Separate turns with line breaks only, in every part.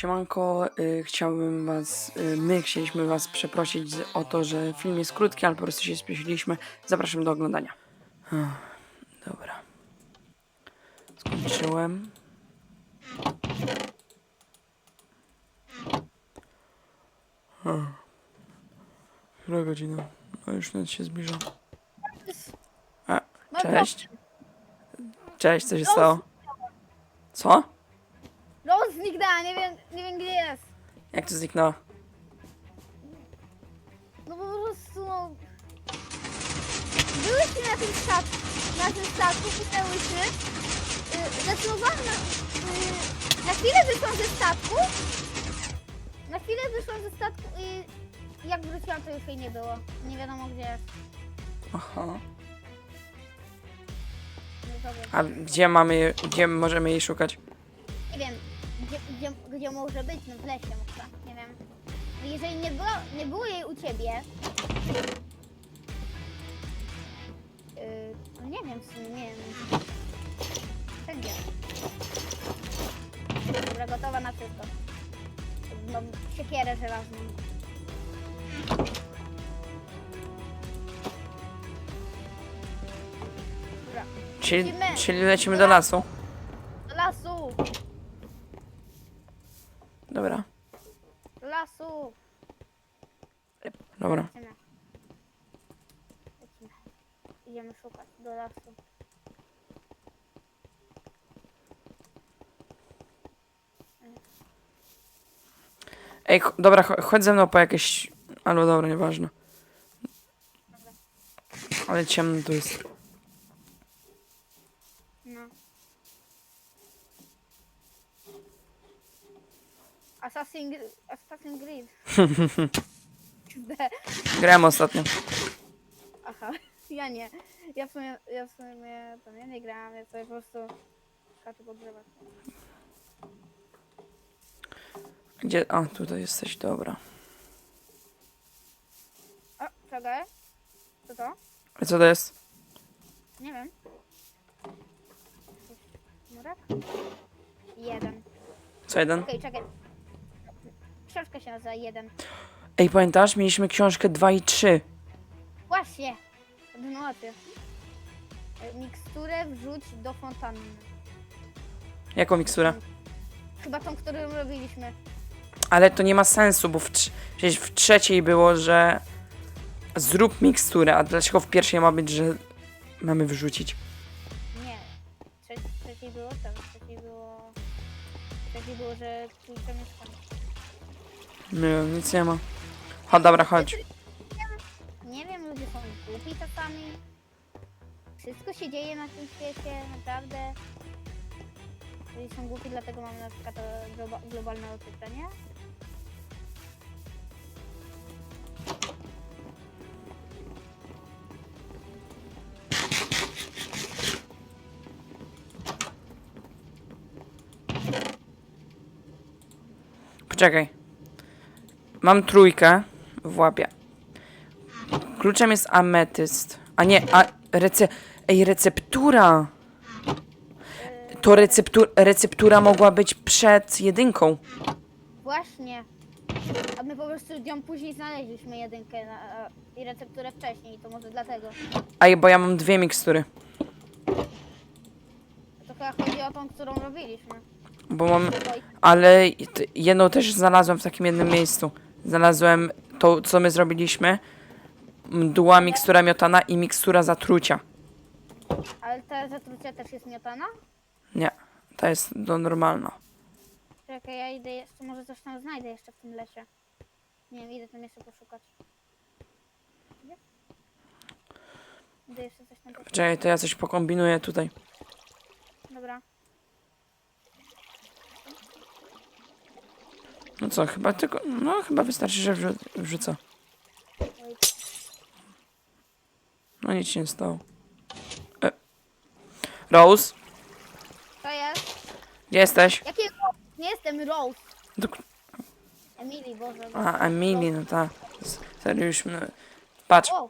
Siemanko, y, chciałbym was, y, my chcieliśmy was przeprosić z- o to, że film jest krótki, ale po prostu się spieszyliśmy. Zapraszam do oglądania. Ach, Dobra. Skończyłem. Która godzina? No już nawet się zbliża.
No
cześć. Cześć, co się stało? Co?
Rose zniknęła, nie wiem, nie wiem gdzie jest.
Jak to zniknęło?
No po prostu no... Byłyśmy na tym statku, na tym statku, płynęłyśmy. Yy, Zatrzymowałam na... Yy, na chwilę wyszłam ze statku. Na chwilę wyszłam ze statku i jak wróciłam to już jej nie było. Nie wiadomo gdzie jest.
Aha.
Nie powiem.
A gdzie mamy, je- gdzie możemy jej szukać?
Nie wiem, gdzie, gdzie, gdzie może być, no w lesie może, nie wiem. Jeżeli nie było, nie było jej u ciebie, yy, no nie wiem w sumie, nie wiem. Wszędzie. Dobra, gotowa na wszystko. Mam siekierę żelazną. Dobra,
Czyli,
Lecimy.
czyli lecimy do lasu.
do lasu!
Dobra,
Do lasu!
dobra.
Lecimy. Lecimy. Idziemy szukać do lasu.
Ej, ch- dobra, ch- chodź ze mną po jakieś... Albo dobra, nieważne. Ale ciemno tu jest.
No. Assassin, Assassin Creed.
Grałem ostatnio.
Aha, ja nie. Ja w sumie, ja w sumie to nie, nie grałam, ja sobie po prostu skaczę po drzewach.
Gdzie... A, tutaj jesteś, dobra.
O, czekaj. Co to?
A co to jest?
Nie wiem. Murek? Jeden.
Co jeden?
Okej, czekaj. Książka się nazywa jeden.
Ej, pamiętasz? Mieliśmy książkę 2 i 3.
Właśnie! E, Miksturę wrzuć do fontanny.
Jaką miksturę?
Chyba tą, którą robiliśmy.
Ale to nie ma sensu, bo w, trz- przecież w trzeciej było, że zrób miksturę, a dlaczego w pierwszej ma być, że mamy wrzucić?
Nie. Trze trzeciej było tam. Trzeciej było... Trzeciej było, że jest tam.
Nie nic nie ma. Chodź, dobra, chodź.
Głupi czasami. Wszystko się dzieje na tym świecie, naprawdę. Ludzie są głupi, dlatego mamy na przykład to globa globalne ocieplenie.
Poczekaj. Mam trójkę w łapie. Kluczem jest ametyst. A nie, a rece... Ej, receptura! To receptu... receptura mogła być przed jedynką.
Właśnie. A my po prostu ją później znaleźliśmy jedynkę na, i recepturę wcześniej, to może dlatego.
A bo ja mam dwie mikstury.
To chyba chodzi o tą, którą robiliśmy.
Bo mam...
Oj,
Ale t- jedną też znalazłem w takim jednym miejscu. Znalazłem to, co my zrobiliśmy. Mdła mikstura miotana i mikstura zatrucia.
ale ta zatrucia też jest miotana?
Nie, to jest do normalna.
Czekaj, ja idę jeszcze, może coś tam znajdę jeszcze w tym lesie. Nie wiem, idę tam jeszcze poszukać. Idę jeszcze coś tam poszukać.
Czekaj, to ja coś pokombinuję tutaj.
Dobra.
No co, chyba tylko... No, chyba wystarczy, że wrzu wrzucę.
Oj,
No nic się nie stało. E. Rose?
To jest?
Gdzie jesteś?
Jakie Rose? Nie jestem Rose.
Do...
Emily, Boże.
A, Emily, no ta. Serio już... No. Patrz,
O!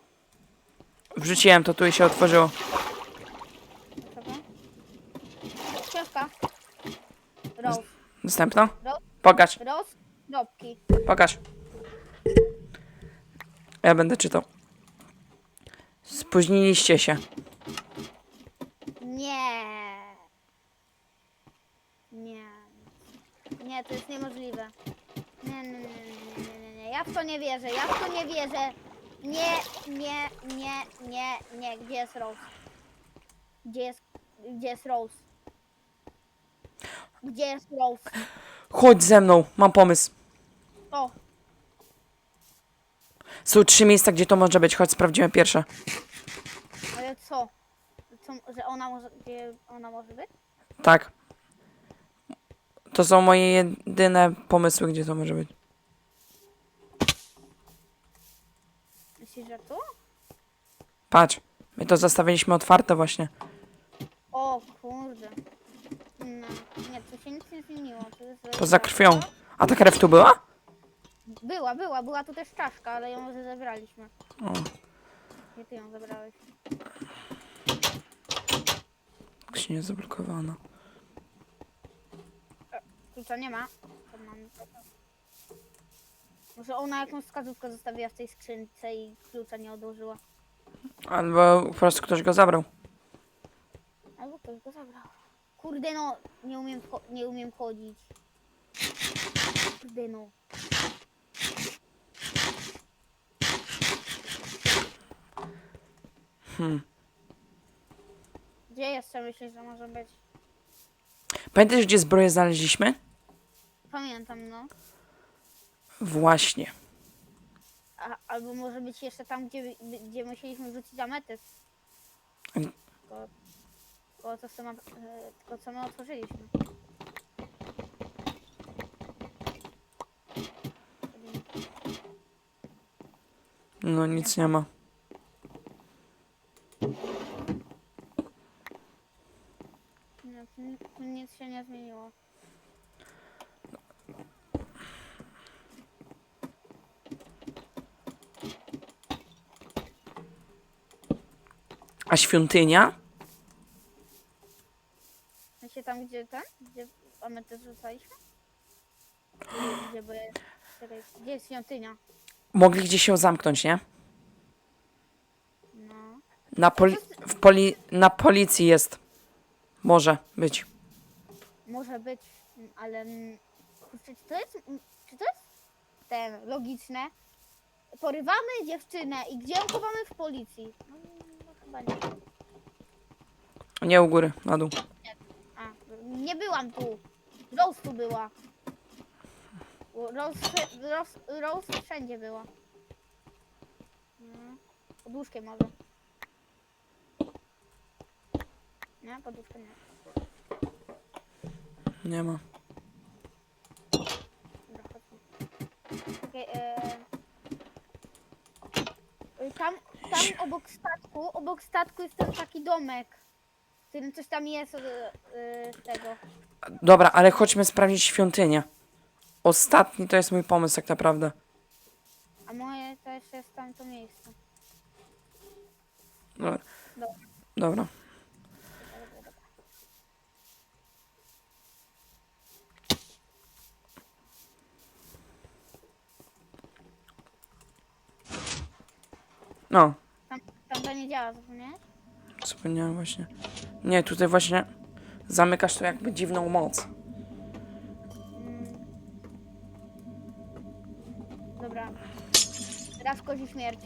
wrzuciłem to tu i się otworzyło.
Czekaj. Książka. Rose.
Następna?
Rose?
Pokaż,
Roz, kropki.
pokaż. Ja będę czytał. Spóźniliście się.
Nie. Nie. Nie, to jest niemożliwe. Nie, nie, nie, nie, nie, nie, nie. Ja w to nie wierzę, ja w to nie wierzę. Nie, nie, nie, nie, nie. Gdzie jest Rose? Gdzie jest, gdzie jest Rose? Gdzie jest Rose?
Chodź ze mną, mam pomysł.
O,
Są trzy miejsca, gdzie to może być. Chodź, sprawdzimy pierwsze.
ale co? co? Że ona może, gdzie ona może być?
Tak. To są moje jedyne pomysły, gdzie to może być.
Myślisz, że tu?
Patrz, my to zostawiliśmy otwarte właśnie.
O kurde. No, nie, tu się nic nie zmieniło. Tu jest
Poza krwią. A ta krew tu była?
Była, była, była tu też czaszka, ale ją może zebraliśmy.
O,
Nie ty ją zebrałeś.
skrzynia zablokowana.
Klucza nie ma. To mam. Może ona jakąś wskazówkę zostawiła w tej skrzynce i klucza nie odłożyła.
Albo po prostu ktoś go zabrał.
Albo ktoś go zabrał. Kurde no, nie umiem, wcho- nie umiem chodzić. Kurde no.
Hmm.
Gdzie jeszcze myślisz, że może być?
Pamiętasz, gdzie zbroję znaleźliśmy?
Pamiętam, no.
Właśnie.
A, albo może być jeszcze tam, gdzie, gdzie musieliśmy wrzucić ametyst.
Mm.
Tylko, tylko, to, co ma, e, tylko co my otworzyliśmy.
No nic nie ma.
Nie, tu, ni- tu nic się nie zmieniło.
A świątynia?
Znacie tam, gdzie ten? Gdzie ametyst rzucaliśmy? Gdzie, gdzie, by, czekaj, gdzie jest świątynia?
Mogli gdzieś się zamknąć, nie?
No.
Na, poli w poli na policji jest. Może być.
Może być, ale kurczę, czy to jest, czy to jest ten logiczne? Porywamy dziewczynę i gdzie ją chowamy w policji? Chyba nie.
Nie u góry, na dół.
A, nie byłam tu. Rose tu była. Rose, Rose, Rose wszędzie była. No. Może. Nie, pod łóżkiem nie.
Nie ma.
Dobra, chodźmy. Okej, e... Y, Tam, tam obok statku, obok statku jest ten taki domek. W którym coś tam jest od e, tego.
Dobra, ale chodźmy sprawdzić świątynię. Ostatni to jest mój pomysł tak naprawdę.
A moje też jest tam to miejsce.
Dobra.
Dobra.
Dobra. No,
to nie działa, zapomniałeś?
zapomniałem właśnie. Nie, tutaj właśnie zamykasz to jakby dziwną moc.
Mm. Dobra. Raz kozi śmierć.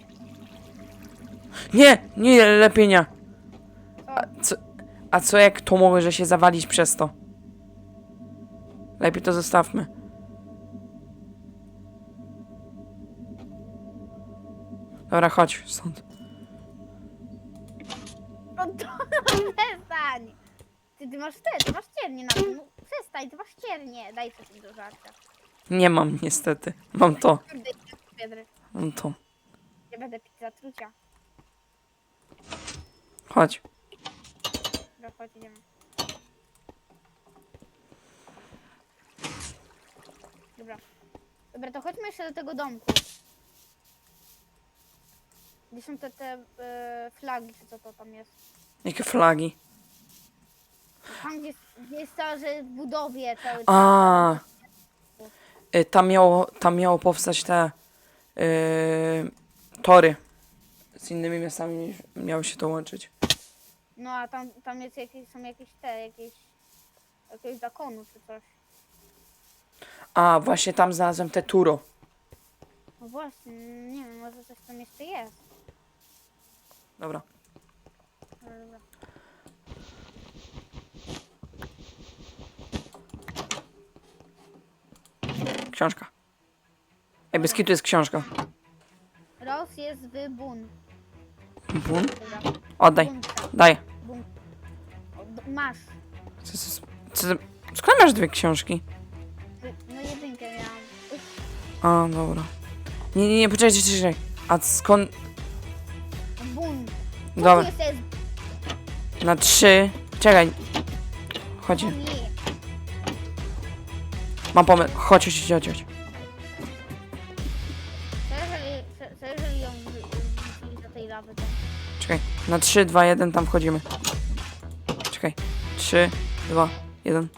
Nie, nie, lepiej nie.
Co?
Co, a co jak to może się zawalić przez to? Lepiej to zostawmy. Dobra, chodź stąd.
Przestań! Ty, ty masz te, ty masz ciernie na tym. No, przestań, ty masz ciernie. Daj coś do żarcia.
Nie mam niestety. Mam to.
Kurde, Biedry.
Mam to.
Nie będę pić zatrucia.
Chodź.
Dobra, chodź, idziemy. Dobra. Dobra, to chodźmy jeszcze do tego domku. Gdzie są te, te e, flagi, czy co to tam jest?
Jakie flagi?
Tam, gdzie, jest- gdzie jest cała, że w budowie cały czas.
A, Y, tam, miało, tam miało powstać te y, tory. Z innymi miastami miało się to łączyć.
No a tam, tam jest jakieś, są jakieś te, jakieś, jakieś zakonu czy coś.
A, właśnie tam znalazłem te Turo.
No właśnie, nie wiem, może coś tam jeszcze jest.
Dobra. Książka. Ej, bez kitu jest książka.
Ross jest w bun.
Bun?
Dobra.
Oddaj. Daj.
Bun. Masz.
Co, co, co, skąd masz dwie książki?
No jedynkę miałam.
A, dobra. Nie, nie, nie, poczekaj, poczekaj. A skąd? Dobra,
tu jeszcze jest
na trzy. Czekaj. Chodź?
Nie.
mam pomysł. Chodź, chodź, chodź, chodź.
Co jeżeli, co, co jeżeli ją wy- wrzucili do tej lawy? To...
Czekaj. Na trzy, dwa, jeden, tam wchodzimy. Czekaj. Trzy, dwa, jeden.